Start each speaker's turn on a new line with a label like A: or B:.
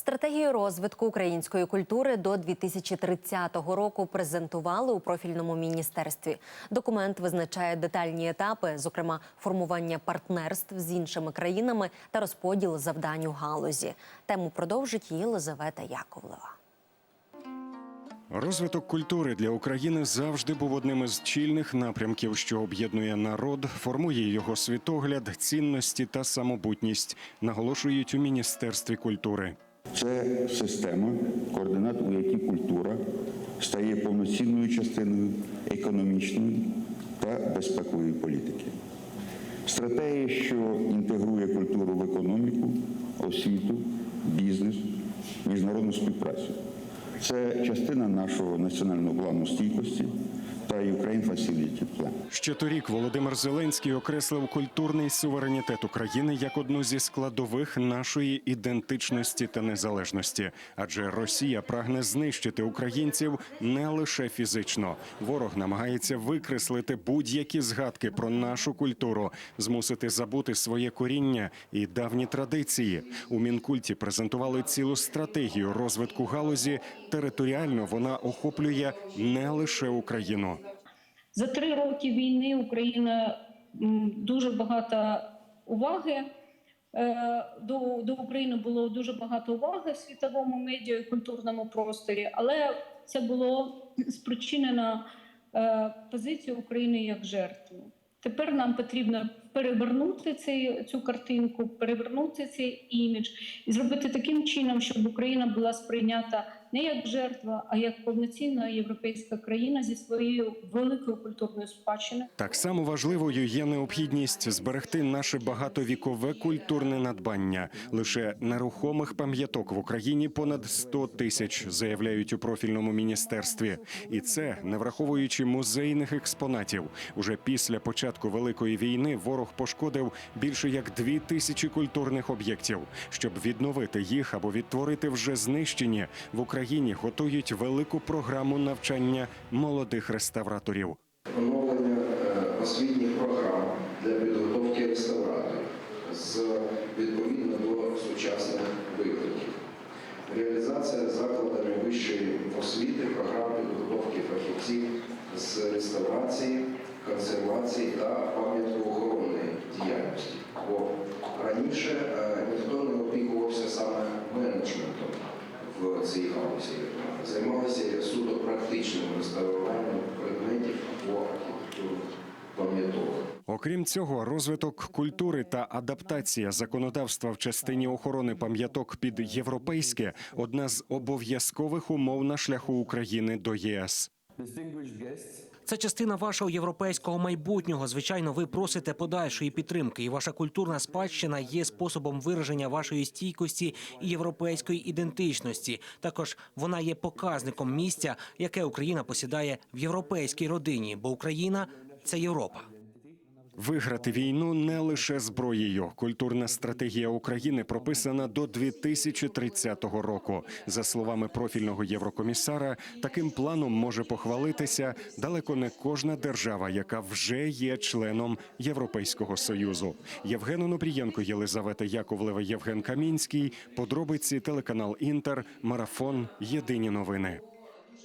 A: Стратегію розвитку української культури до 2030 року презентували у профільному міністерстві. Документ визначає детальні етапи, зокрема формування партнерств з іншими країнами та розподіл завдань у галузі. Тему продовжить Єлизавета Яковлева.
B: Розвиток культури для України завжди був одним із чільних напрямків, що об'єднує народ, формує його світогляд, цінності та самобутність, наголошують у міністерстві культури.
C: Це система координат, у якій культура стає повноцінною частиною економічної та безпекової політики. Стратегія, що інтегрує культуру в економіку, освіту, бізнес, міжнародну співпрацю. Це частина нашого національного плану стійкості та Ukraine Facility
B: Ще торік Володимир Зеленський окреслив культурний суверенітет України як одну зі складових нашої ідентичності та незалежності, адже Росія прагне знищити українців не лише фізично. Ворог намагається викреслити будь-які згадки про нашу культуру, змусити забути своє коріння і давні традиції. У мінкульті презентували цілу стратегію розвитку галузі. Територіально вона охоплює не лише Україну.
D: За три роки війни Україна дуже багато уваги. е, До, до України було дуже багато уваги в світовому медіа і культурному просторі, але це було спричинено е, позицією України як жертви. Тепер нам потрібно перевернути цей, цю картинку, перевернути цей імідж і зробити таким чином, щоб Україна була сприйнята не як жертва, а як повноцінна європейська країна зі своєю великою культурною спадщиною.
B: Так само важливою є необхідність зберегти наше багатовікове культурне надбання. Лише нерухомих пам'яток в Україні понад 100 тисяч, заявляють у профільному міністерстві. І це не враховуючи музейних експонатів. Уже після початку великої війни ворог пошкодив більше як дві тисячі культурних об'єктів. Щоб відновити їх або відтворити вже знищені, в Україні готують велику програму навчання молодих реставраторів.
E: оновлення е, освітніх програм для підготовки реставраторів з відповідно до сучасних викликів. Реалізація закладами вищої освіти програм підготовки фахівців з реставрації, консервації та пам'ятко-охоронної діяльності. Бо раніше суто практичним реставруванням предметів або архітектурних пам'яток.
B: Окрім цього, розвиток культури та адаптація законодавства в частині охорони пам'яток під європейське одна з обов'язкових умов на шляху України до ЄС.
F: Це частина вашого європейського майбутнього. Звичайно, ви просите подальшої підтримки, і ваша культурна спадщина є способом вираження вашої стійкості і європейської ідентичності. Також вона є показником місця, яке Україна посідає в європейській родині, бо Україна це Європа.
B: Виграти війну не лише зброєю. Культурна стратегія України прописана до 2030 року. За словами профільного єврокомісара, таким планом може похвалитися далеко не кожна держава, яка вже є членом Європейського союзу. Євген Онопрієнко, Єлизавета Яковлева, Євген Камінський. Подробиці телеканал Інтер, марафон. Єдині новини.